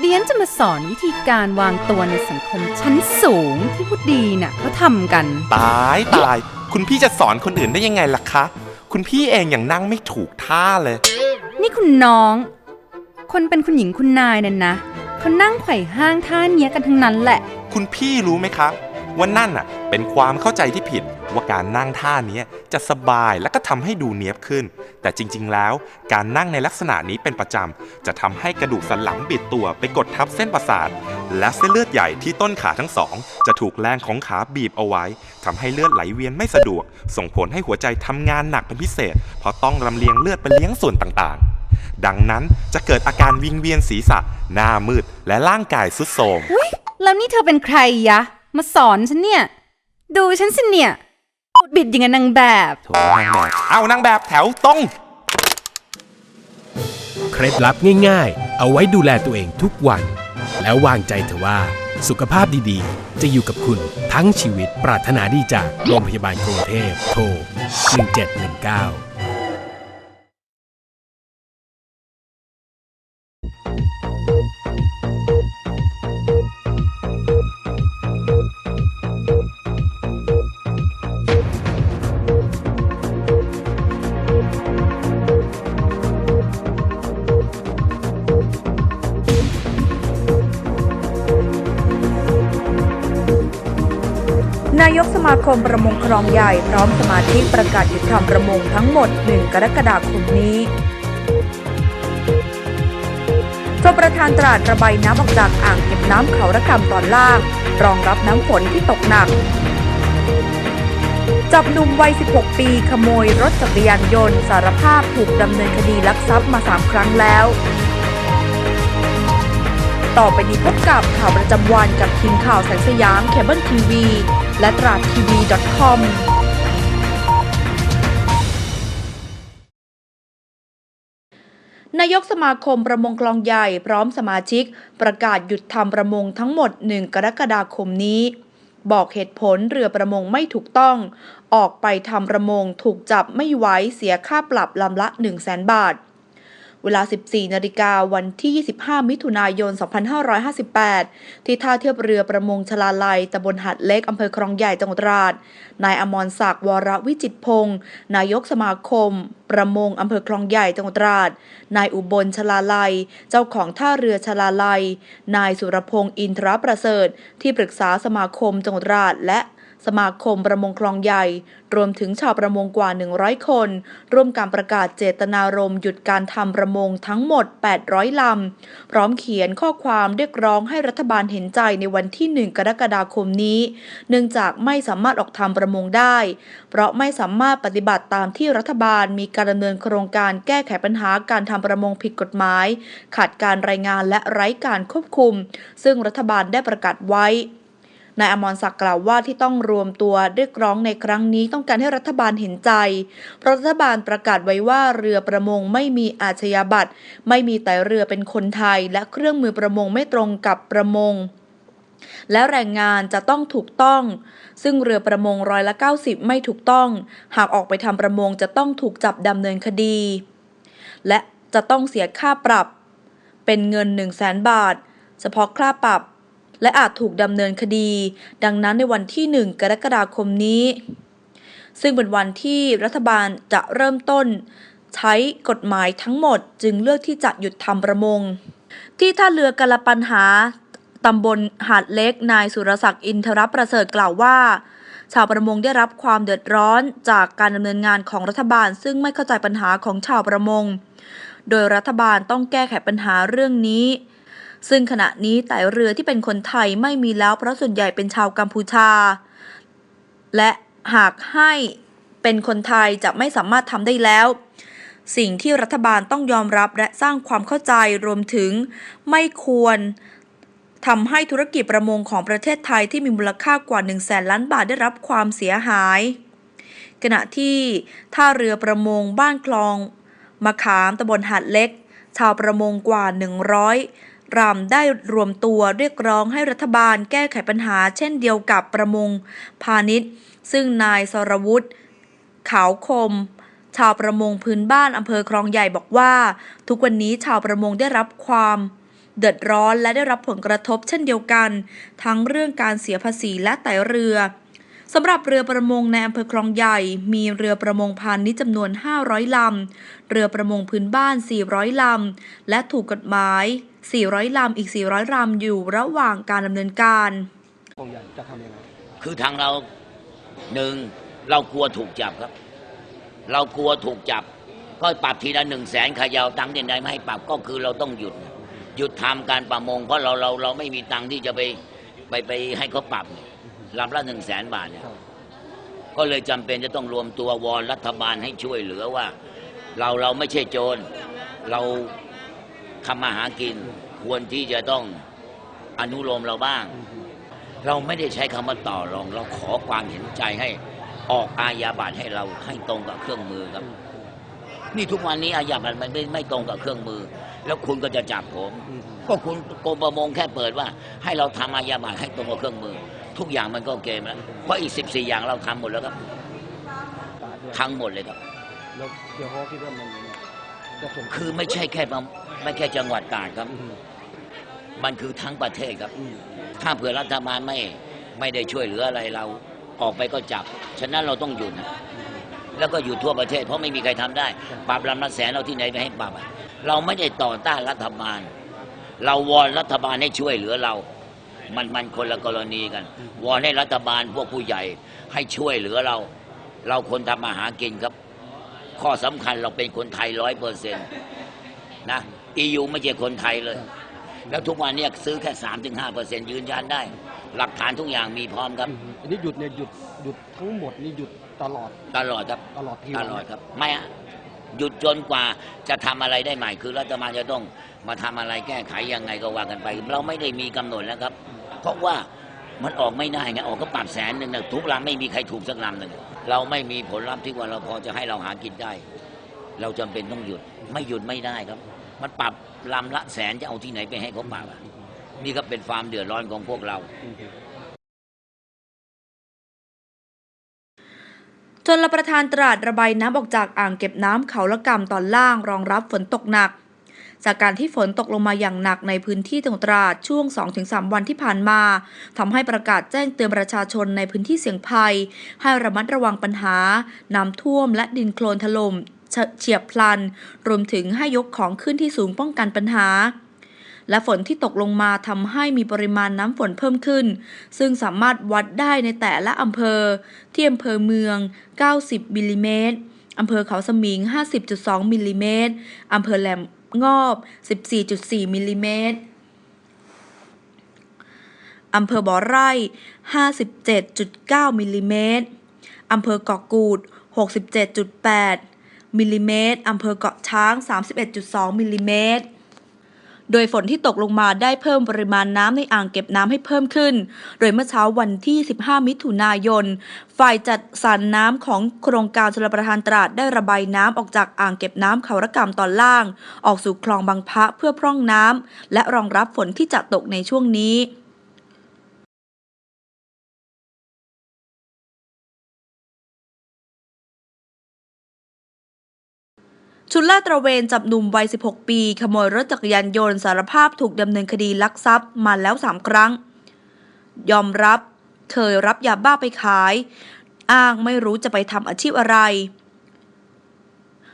เดียนจะมาสอนวิธีการวางตัวในสังคมชั้นสูงที่ผู้ดีน่ะเขาทำกัน ตายตาย คุณพี่จะสอนคนอื่นได้ยังไงล่ะคะ คุณพี่เองยังนั่งไม่ถูกท่าเลย นี่คุณน้อง คนเป็นคุณหญิงคุณนายนั่นนะเขานั่งไขว่ห้างท่าเนี้ยกันทั้งนั้นแหละ คุณพี่รู้ไหมครับ ว่านั่นน่ะเป็นความเข้าใจที่ผิดว่าการนั่งท่านี้จะสบายและก็ทำให้ดูเนียบขึ้น แต่จริงๆ แล้วการนั่งในลักษณะนี้เป็นประจำจะทำให้กระดูกสันหลังบิดตัวไปกดทับเส้นประสาท และเส้นเลือดใหญ่ที่ต้นขาทั้งสอง จะถูกแรงของขาบีบเอาไว้ทำให้เลือดไหลเวียนไม่สะดวก ส่งผลให้หัวใจทำงานหนักเป็นพิเศษ เพราะต้องลำเลียงเลือดไปเลี้ยงส่วนต่างๆ ดังนั้นจะเกิดอาการวิงเวียนศีรษะ หน้ามืด และร่างกายสุดโทรมแล้วนี่เธอเป็นใครยะ มาสอนฉันเนี่ย ดูฉันสิเนี่ย บิดอย่างกับนางแบบ โถนางแบบ เอานางแบบแถวตรง เคล็ดลับง่ายๆ เอาไว้ดูแลตัวเองทุกวัน แล้ววางใจเถอะว่า สุขภาพดีๆ จะอยู่กับคุณทั้งชีวิตปรารถนาดีจากโรงพยาบาลกรุงเทพโทร1719 ธิประกาศหยุดทำประมงทั้งหมด 1 กรกฎาคมนี้ชมประธานตราดระบายน้ำออกจากอ่างเก็บน้ำเขาระคำตอนล่าง รองรับน้ำฝนที่ตกหนัก จับหนุ่มวัย 16 ปี ขโมยรถจักรยานยนต์ สารภาพถูกดำเนินคดีลักทรัพย์มา 3 ครั้งแล้ว ต่อไปนี้พบกับข่าวประจำวันกับทีมข่าวแสงสยามเคเบิลทีวีและตราดทีวี .com นายกสมาคมประมงคลองใหญ่พร้อมสมาชิก ประกาศหยุดทำประมงทั้งหมด 1 กรกฎาคมนี้ บอกเหตุผลเรือประมงไม่ถูกต้อง ออกไปทำประมงถูกจับไม่ไหวเสียค่าปรับลำละ 1 0 0 0 0แบาท เวลา 14 นาฬิกาวันที่ 25 มิถุนายน 2558 ที่ท่าเทียบเรือประมงชลาลัยตำบลหัดเล็กอำเภอคลองใหญ่จังหวัดตราด นายอมรศักดิ์วรวิจิตพงศ์นายกสมาคม ประมงอำเภอคลองใหญ่จังหวัดตราด นายอุบลชลาลัย เจ้าของท่าเรือชลาลัย นายสุรพงศ์อินทรประเสริฐ ที่ปรึกษาสมาคมจังหวัดตราดและ สมาคมประมงคลองใหญ่ รวมถึงชาวประมงกว่า 100 คน ร่วมการประกาศเจตนารมณ์หยุดการทำประมงทั้งหมด 800 ลำ พร้อมเขียนข้อความเรียกร้องให้รัฐบาลเห็นใจในวันที่ 1 กรกฎาคมนี้ เนื่องจากไม่สามารถออกทำประมงได้ เพราะไม่สามารถปฏิบัติตามที่รัฐบาลมีการดำเนินโครงการแก้ไขปัญหาการทำประมงผิดกฎหมาย ขาดการรายงานและไร้การควบคุม ซึ่งรัฐบาลได้ประกาศไว้ นายอมรศักดิ์กล่าวว่าที่ต้องรวมตัวเรียกร้องในครั้งนี้ต้องการให้รัฐบาลเห็นใจ เพราะรัฐบาลประกาศไว้ว่าเรือประมงไม่มีอาชญาบัตร ไม่มีแต่เรือเป็นคนไทย และเครื่องมือประมงไม่ตรงกับประมงและแรงงานจะต้องถูกต้อง ซึ่งเรือประมงร้อยละ 90 ไม่ถูกต้อง หากออกไปทำประมงจะต้องถูกจับดำเนินคดี และจะต้องเสียค่าปรับ เป็นเงิน 1 0 0 0 0แสนบาท เฉพาะค่าปรับ และอาจถูกดำเนินคดี ดังนั้นในวันที่ 1 กรกฎาคมนี้ ซึ่งเป็นวันที่รัฐบาลจะเริ่มต้น ใช้กฎหมายทั้งหมดจึงเลือกที่จะหยุดทำประมง ที่ท่าเรือกาลปัญหาตำบลหาดเล็กนายสุรศักดิ์อินทรประเสริฐกล่าวว่า ชาวประมงได้รับความเดือดร้อนจากการดำเนินงานของรัฐบาล ซึ่งไม่เข้าใจปัญหาของชาวประมง โดยรัฐบาลต้องแก้ไขปัญหาเรื่องนี้ ซึ่งขณะนี้แต่เรือที่เป็นคนไทยไม่มีแล้วเพราะส่วนใหญ่เป็นชาวกัมพูชา และหากให้เป็นคนไทยจะไม่สามารถทำได้แล้ว สิ่งที่รัฐบาลต้องยอมรับและสร้างความเข้าใจรวมถึงไม่ควรทำให้ธุรกิจประมงของประเทศไทยที่มีมูลค่ากว่า 1 0 0 0 0แสนล้านบาทได้รับความเสียหาย ขณะที่ท่าเรือประมงบ้านคลองมะขามตำบลหาดเล็ก ชาวประมงกว่า 100 รำได้รวมตัวเรียกร้องให้รัฐบาลแก้ไขปัญหาเช่นเดียวกับประมงพาณิชย์ ซึ่งนายสรวุฒิขาวคม ชาวประมงพื้นบ้านอำเภอคลองใหญ่บอกว่า ทุกวันนี้ชาวประมงได้รับความเดือดร้อนและได้รับผลกระทบเช่นเดียวกัน ทั้งเรื่องการเสียภาษีและไต่เรือ สำหรับเรือประมงในอำเภอคลองใหญ่ มีเรือประมงพาณิชย์จำนวน 500 ลำ เรือประมงพื้นบ้าน 400 ลำ และถูกกฎหมาย 400 ลำ อีก 400 ลำ อยู่ระหว่างการดำเนินการคงใหญ่จะทำยังไงคือทางเราหนึ่งเรากลัวถูกจับครับ เรากลัวถูกจับ ก็ปรับทีละหนึ่งแสนขยาวตังค์ที่ไหนไม่ให้ปรับก็คือเราต้องหยุด หยุดทำการประมง เพราะเราเราเราไม่มีตังค์ที่จะไปไปไปให้เขาปรับเนี่ย ลำละหนึ่งแสนบาทเนี่ยครับก็เลยจำเป็นจะต้องรวมตัววอนรัฐบาลให้ช่วยเหลือว่า เราเราไม่ใช่โจรเราทำมาหากิน ควรที่จะต้องอนุโลมเราบ้าง เราไม่ได้ใช้คำว่าต่อรอง เราขอความเห็นใจให้ออกอาญาบัตรให้เราให้ตรงกับเครื่องมือครับ นี่ทุกวันนี้อาญาบัตรมันไม่ไม่ตรงกับเครื่องมือ แล้วคุณก็จะจับผมอืมก็คุณกรมประมงแค่เปิดว่า ให้เราทำอาญาบัตรให้ตรงกับเครื่องมือ ทุกอย่างมันก็เกมแล้วเพราะอีก 14 อย่างเราทำหมดแล้วครับทั้งหมดเลยครับแล้วเดี๋ยวเขาคิดว่ามันจะส่งคือไม่ใช่แค่ประไม่แค่จังหวัดตราดครับ มันคือทั้งประเทศครับ ถ้าเผื่อรัฐบาลไม่ไม่ได้ช่วยเหลืออะไรเราออกไปก็จับ ฉะนั้นเราต้องหยุดนะแล้วก็อยู่ทั่วประเทศ เพราะไม่มีใครทำได้ ปรับลำละแสนเราที่ไหนไปให้ปรับเราไม่ได้ต่อต้านรัฐบาล เราวอนรัฐบาลให้ช่วยเหลือเรา มันมันคนละกรณีกัน วอนให้รัฐบาลพวกผู้ใหญ่ให้ช่วยเหลือเรา เราคนทำมาหากินครับ ข้อสำคัญเราเป็นคนไทยร้อยเปอร์เซ็นต์นะยูไม่ใช่คนไทยเลย แล้วทุกวันเนี้ซื้อแค่สามถึงห้าเปอร์เซ็นยืนยันได้ หลักฐานทุกอย่างมีพร้อมครับอืมอันนี้หยุดเนี่ยหยุดหยุดทั้งหมดนี่หยุดตลอด ตลอดครับ ตลอดที่ตลอดครับ ไม่อะหยุดจนกว่าจะทำอะไรได้ใหม่ คือรัฐบาลจะต้องมาทำอะไรแก้ไขยังไงก็ว่ากันไป เราไม่ได้มีกำหนดแล้วครับ เพราะว่ามันออกไม่ได้ไงออกก็ปรับแสนหนึ่งนะทุกลำไม่มีใครถูกสักลำหนึ่งเราไม่มีผลลัพธ์ที่ว่าเราพอจะให้เราหากินได้ เราจำเป็นต้องหยุดไม่หยุดไม่ได้ครับ มันปรับลำละแสนจะเอาที่ไหนไปให้เขาปรับอะนี่ก็เป็นความเดือดร้อนของพวกเราจนละประทานตราดระบายน้ำออกจากอ่างเก็บน้ำเขาละกำตอนล่างรองรับฝนตกหนัก จากการที่ฝนตกลงมาอย่างหนักในพื้นที่จังหวัดตราดช่วง 2-3 วันที่ผ่านมาทำให้ประกาศแจ้งเตือนประชาชนในพื้นที่เสี่ยงภัย ให้ระมัดระวังปัญหา น้ำท่วมและดินโคลนถล่มเฉเฉียบพลัน รวมถึงให้ยกของขึ้นที่สูงป้องกันปัญหาและฝนที่ตกลงมาทำให้มีปริมาณน้ำฝนเพิ่มขึ้น ซึ่งสามารถวัดได้ในแต่ละอำเภอ ที่อำเภอเมือง 90มิลลิเมตรอำเภอเขาสมิง 50.2มิลลิเมตรอำเภอแหลม งอบ 14.4มิลลิเมตรอำเภอบ่อไร่ 57.9มิลลิเมตรอำเภอเกาะกูด 67.8มิลลิเมตรอำเภอเกาะช้าง 31.2มิลลิเมตร โดยฝนที่ตกลงมาได้เพิ่มปริมาณน้ำในอ่างเก็บน้ำให้เพิ่มขึ้น โดยเมื่อเช้าวันที่ 15 มิถุนายน ฝ่ายจัดสรรน้ำของโครงการชลประทานตราดได้ระบายน้ำออกจากอ่างเก็บน้ำเขาระกำตอนล่าง ออกสู่คลองบางพระเพื่อพร่องน้ำและรองรับฝนที่จะตกในช่วงนี้ ชุดลาดตระเวนจับหนุ่มวัย 16 ปี ขโมยรถจักรยานยนต์สารภาพถูกดำเนินคดีลักทรัพย์มาแล้ว 3 ครั้ง ยอมรับ เคยรับยาบ้าไปขาย อ้างไม่รู้จะไปทำอาชีพอะไร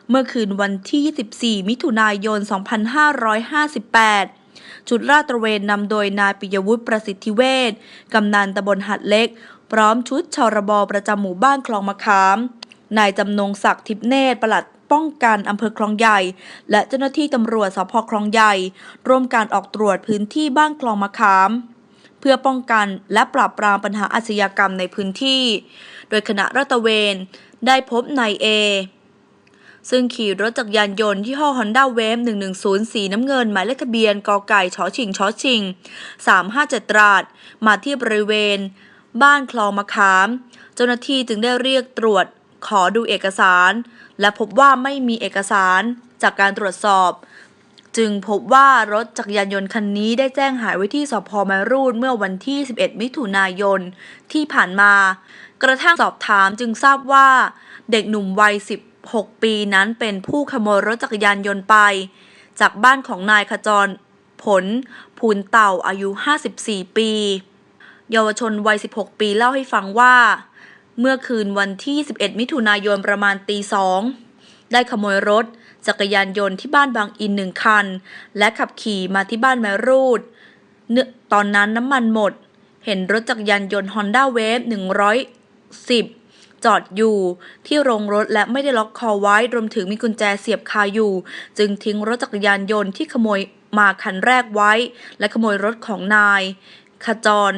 เมื่อคืนวันที่ 24 มิถุนายน 2558 ชุดลาดตระเวนนำโดยนายปิยวุฒิประสิทธิเวชกำนันตำบลหัดเล็ก พร้อมชุดชรบประจำหมู่บ้านคลองมะขาม นายจำนงศักดิ์ทิพเนตรปลัด ป้องกันอำเภอคลองใหญ่ และเจ้าหน้าที่ตำรวจสพคลองใหญ่ ร่วมการออกตรวจพื้นที่บ้านคลองมะขาม เพื่อป้องกันและปราบปรามปัญหาอาชญากรรมในพื้นที่ โดยคณะรัตเวนได้พบนายเอซึ่งขี่รถจักรยานยนต์ที่ห้อ Honda Wave 110 สีน้ำเงิน หมายเลขทะเบียนกอไก่ชอชิงชอชิง 357 ตราด มาที่บริเวณ บ้านคลองมะขาม เจ้าหน้าที่จึงได้เรียกตรวจ ขอดูเอกสาร และพบว่าไม่มีเอกสารจากการตรวจสอบ จึงพบว่ารถจักรยานยนต์คันนี้ได้แจ้งหายไว้ที่สพแมรูดเมื่อวันที่ 11 มิถุนายนที่ผ่านมา กระทั่งสอบถามจึงทราบว่าเด็กหนุ่มวัย 16 ปีนั้นเป็นผู้ขโมยรถจักรยานยนต์ไป จากบ้านของนายขจรผลภูนเต่าอายุ 54 ปี เยาวชนวัย 16 ปีเล่าให้ฟังว่า เมื่อคืนวันที่ 21 มิถุนายนประมาณตีสองได้ขโมยรถ จักรยานยนต์ที่บ้านบางอินหนึ่งคัน และขับขี่มาที่บ้านแมรูดเนื่องตอนนั้นน้ำมันหมด เห็นรถจักรยานยนต์ Honda Wave 110 จอดอยู่ที่โรงรถและไม่ได้ล็อกคอไว้ รวมถึงมีกุญแจเสียบคาอยู่ จึงทิ้งรถจักรยานยนต์ที่ขโมยมาคันแรกไว้ และขโมยรถของนาย ขจร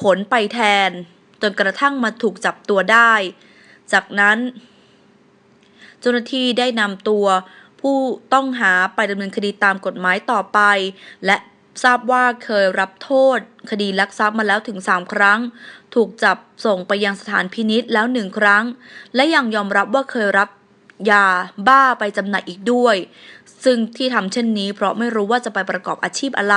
ผลไปแทน จนกระทั่งมาถูกจับตัวได้ จากนั้น เจ้าหน้าที่ได้นำตัว ผู้ต้องหาไปดำเนินคดีตามกฎหมายต่อไป และทราบว่าเคยรับโทษ คดีลักทรัพย์มาแล้วถึง 3 ครั้ง ถูกจับส่งไปยังสถานพินิษแล้วหนึ่งครั้ง และยังยอมรับว่าเคยรับยาบ้าไปจำหน่ายอีกด้วย ซึ่งที่ทำเช่นนี้เพราะไม่รู้ว่าจะไปประกอบอาชีพอะไร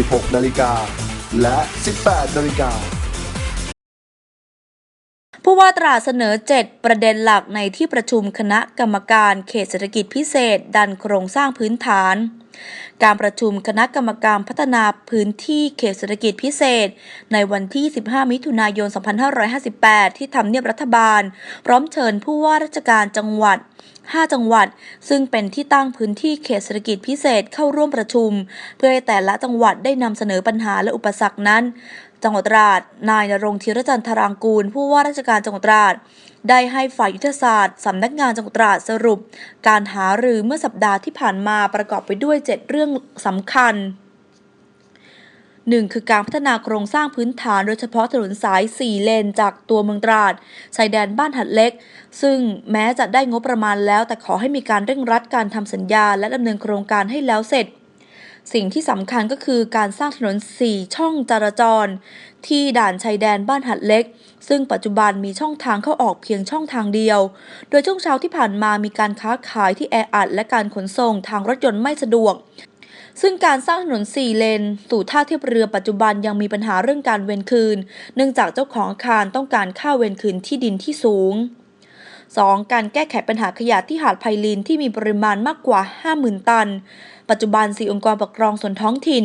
16นาฬิกาและ 18นาฬิกาผู้ว่าตราเสนอ 7 ประเด็นหลักในที่ประชุมคณะกรรมการเขตเศรษฐกิจพิเศษ ดันโครงสร้างพื้นฐาน การประชุมคณะกรรมการพัฒนาพื้นที่เขตเศรษฐกิจพิเศษ ในวันที่ 15 มิถุนายน 2558 ที่ทำเนียบรัฐบาล พร้อมเชิญผู้ว่าราชการจังหวัด 5 จังหวัด ซึ่งเป็นที่ตั้งพื้นที่เขตเศรษฐกิจพิเศษเข้าร่วมประชุม เพื่อให้แต่ละจังหวัดได้นำเสนอปัญหาและอุปสรรคนั้น จังหวัดตราด นายนรงธีรจันทรางกูล ผู้ว่าราชการจังหวัดตราด ได้ให้ฝ่ายยุทธศาสตร์สำนักงานจังหวัดตราดสรุป การหารือเมื่อสัปดาห์ที่ผ่านมาประกอบไปด้วย 7 เรื่องสำคัญหนึ่งคือการพัฒนาโครงสร้างพื้นฐานโดยเฉพาะถนนสาย 4 เลนจากตัวเมืองตราดชายแดนบ้านหัดเล็ก ซึ่งแม้จะได้งบประมาณแล้วแต่ขอให้มีการเร่งรัดการทำสัญญา และดำเนินโครงการให้แล้วเสร็จสิ่งที่สำคัญก็คือการสร้างถนน 4 ช่องจราจร ที่ด่านชายแดนบ้านหัดเล็ก ซึ่งปัจจุบันมีช่องทางเข้าออกเพียงช่องทางเดียว โดยช่วงเช้าที่ผ่านมามีการค้าขายที่แออัดและการขนส่งทางรถยนต์ไม่สะดวก ซึ่งการสร้างถนน 4 เลน สู่ท่าเทียบเรือปัจจุบันยังมีปัญหาเรื่องการเวนคืน เนื่องจากเจ้าของอาคารต้องการค่าเวนคืนที่ดินที่สูง 2. การแก้ไขปัญหาขยะที่หาดไพลินที่มีปริมาณมากกว่า 50,000 ตัน ปัจจุบันสี่องค์กรปกครองส่วนท้องถิ่น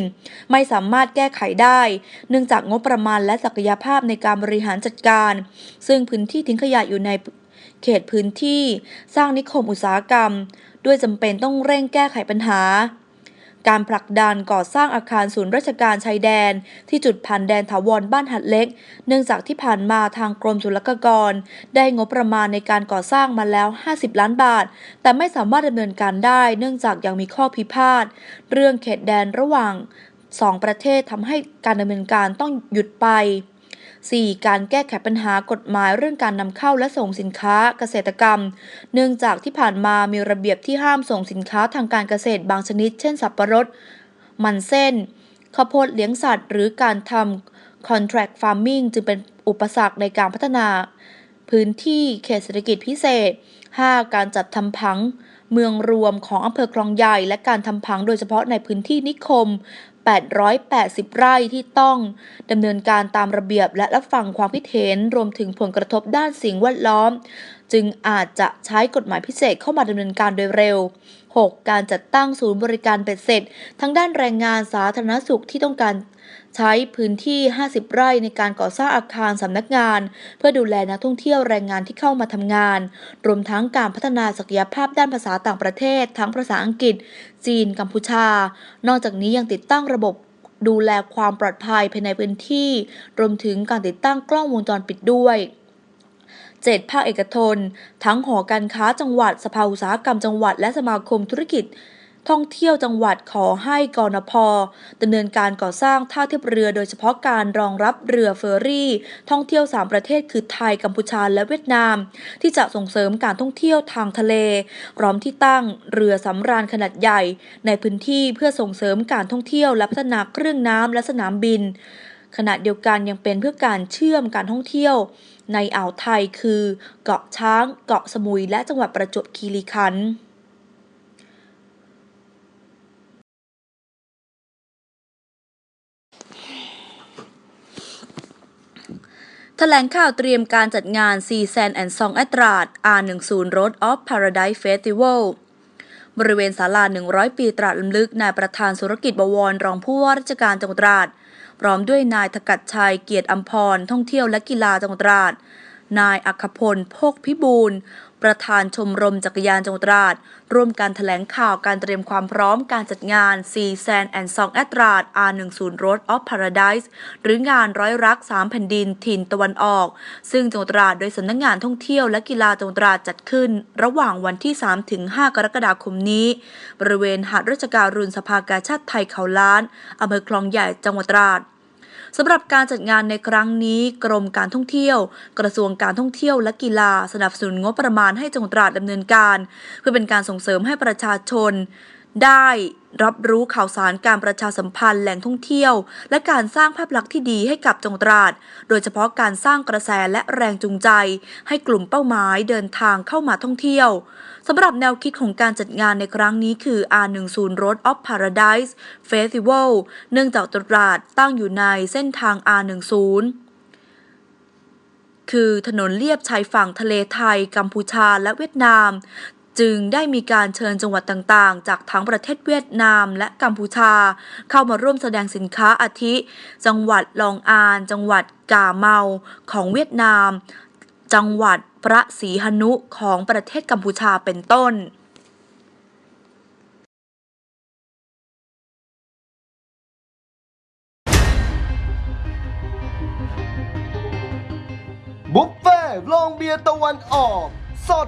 ไม่สามารถแก้ไขได้ เนื่องจากงบประมาณและศักยภาพในการบริหารจัดการ ซึ่งพื้นที่ทิ้งขยะอยู่ในเขตพื้นที่ สร้างนิคมอุตสาหกรรม ด้วยจำเป็นต้องเร่งแก้ไขปัญหา การผลักดันก่อสร้างอาคารศูนย์ราชการชายแดน ที่จุดผ่านแดนถาวรบ้านหัดเล็ก เนื่องจากที่ผ่านมาทางกรมศุลกากร ได้งบประมาณในการก่อสร้างมาแล้ว 50 ล้านบาท แต่ไม่สามารถดำเนินการได้ เนื่องจากยังมีข้อพิพาทเรื่องเขตแดนระหว่างสองประเทศทำให้การดำเนินการต้องหยุดไป 4. การแก้ไขปัญหากฎหมายเรื่องการนำเข้าและส่งสินค้าเกษตรกรรม เนื่องจากที่ผ่านมามีระเบียบที่ห้ามส่งสินค้าทางการเกษตรบางชนิด เช่น สับปะรด มันเส้น ข้าวโพดเลี้ยงสัตว์ หรือการทำ contract farming จึงเป็นอุปสรรคในการพัฒนา พื้นที่เขตเศรษฐกิจพิเศษ 5. การจัดทำผังเมืองรวมของอำเภอคลองใหญ่ และการทำผังโดยเฉพาะในพื้นที่นิคม 880 ไร่ที่ต้องดำเนินการตามระเบียบและรับฟังความคิดเห็นรวมถึงผลกระทบด้านสิ่งแวดล้อม จึงอาจจะใช้กฎหมายพิเศษเข้ามาดำเนินการโดยเร็ว 6. การจัดตั้งศูนย์บริการเบ็ดเสร็จ ทั้งด้านแรงงานสาธารณสุขที่ต้องการ ใช้พื้นที่ 50 ไร่ในการก่อสร้างอาคารสำนักงาน เพื่อดูแลนักท่องเที่ยวแรงงานที่เข้ามาทำงาน รวมทั้งการพัฒนาศักยภาพด้านภาษาต่างประเทศ ทั้งภาษาอังกฤษ จีน กัมพูชา นอกจากนี้ยังติดตั้งระบบดูแลความปลอดภัยภายในพื้นที่ รวมถึงการติดตั้งกล้องวงจรปิดด้วยเจ็ดภาคเอกชนทั้งหอการค้าจังหวัด สภาอุตสาหกรรมจังหวัด และสมาคมธุรกิจ ท่องเที่ยวจังหวัดขอให้กรนพดำเนินการก่อสร้างท่าเทียบเรือโดยเฉพาะการรองรับเรือเฟอร์รี่ ท่องเที่ยว 3 ประเทศคือไทยกัมพูชาและเวียดนาม ที่จะส่งเสริมการท่องเที่ยวทางทะเลพร้อมที่ตั้งเรือสำราญขนาดใหญ่ ในพื้นที่เพื่อส่งเสริมการท่องเที่ยวและพัฒนาเครื่องน้ำและสนามบินขณะเดียวกันยังเป็นเพื่อการเชื่อมการท่องเที่ยว ในอ่าวไทยคือ เกาะช้าง เกาะสมุยและจังหวัดประจวบคีรีขันธ์ ลงข่าวเตรียมการจัดงาน Sea Sand and Song อัตราด R10 Road of Paradise Festival บริเวณศาลา 100 ปีตราดลำลึกนายประธานธุรกิจบวรรองผู้ว่าราชการจังหวัดตราด พร้อมด้วยนายธกัดชัยเกียรติอัมพรท่องเที่ยวและกีฬาจังหวัดตราด นายอัคพลโภคพิบูล ประธานชมรมจักรยานจังหวัดตราด ร่วมการแถลงข่าวการเตรียมความพร้อมการจัดงาน Sea Sand and Song อัตราด R10 Road of Paradise หรืองานร้อยรัก3แผ่นดินถิ่นตะวันออก ซึ่งจังหวัดตราดโดยสำนักงงานท่องเที่ยวและกีฬาจังหวัดตราดจัดขึ้น ระหว่างวันที่3ถึง5กรกฎาคมนี้ บริเวณหาดราชการรุนสภากาชาติไทยเขาล้านอำเภอคลองใหญ่จังหวัดตราด สำหรับการจัดงานในครั้งนี้กรมการท่องเที่ยว กระทรวงการท่องเที่ยวและกีฬาสนับสนุนงบประมาณให้จังหวัดตราดดำเนินการ เพื่อเป็นการส่งเสริมให้ประชาชน ได้รับรู้ข่าวสารการประชาสัมพันธ์แหล่งท่องเที่ยว และการสร้างภาพลักษณ์ที่ดีให้กับจังหวัดตราด โดยเฉพาะการสร้างกระแสและแรงจูงใจ ให้กลุ่มเป้าหมายเดินทางเข้ามาท่องเที่ยวสำหรับแนวคิดของการจัดงานในครั้งนี้คือ R10 Road of Paradise Festival เนื่องจากตราดตั้งอยู่ในเส้นทาง R10 คือถนนเลียบชายฝั่งทะเลไทย กัมพูชาและเวียดนาม จึงได้มีการเชิญจังหวัดต่างๆ จากทั้งประเทศเวียดนามและกัมพูชา เข้ามาร่วมแสดงสินค้าอาทิ จังหวัดลองอาน จังหวัดกาเมาของเวียดนาม จังหวัดพระศรีหนุของประเทศกัมพูชาเป็นต้นบุฟเฟ่ต์ลองเบียร์ตะวันออก สด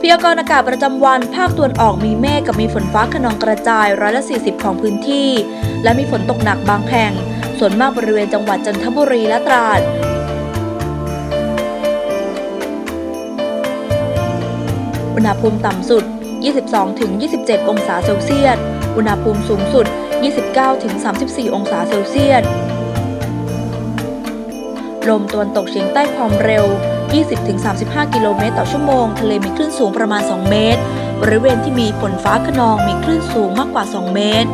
พยากรณ์อากาศประจำวัน ภาคตะวันออกมีเมฆกับมีฝนฟ้าขนองกระจายร้อยละ 40 ของพื้นที่ และมีฝนตกหนักบางแห่ง ส่วนมากบริเวณจังหวัดจันทบุรีและตราดอุณหภูมิต่ำสุด 22-27 องศาเซลเซียส อุณหภูมิสูงสุด 29-34 องศาเซลเซียส ลมตะวันตกเฉียงใต้ความเร็ว 20-35 กิโลเมตรต่อชั่วโมง ทะเลมีคลื่นสูงประมาณ 2 เมตร บริเวณที่มีฝนฟ้าขนองมีคลื่นสูงมากกว่า 2 เมตร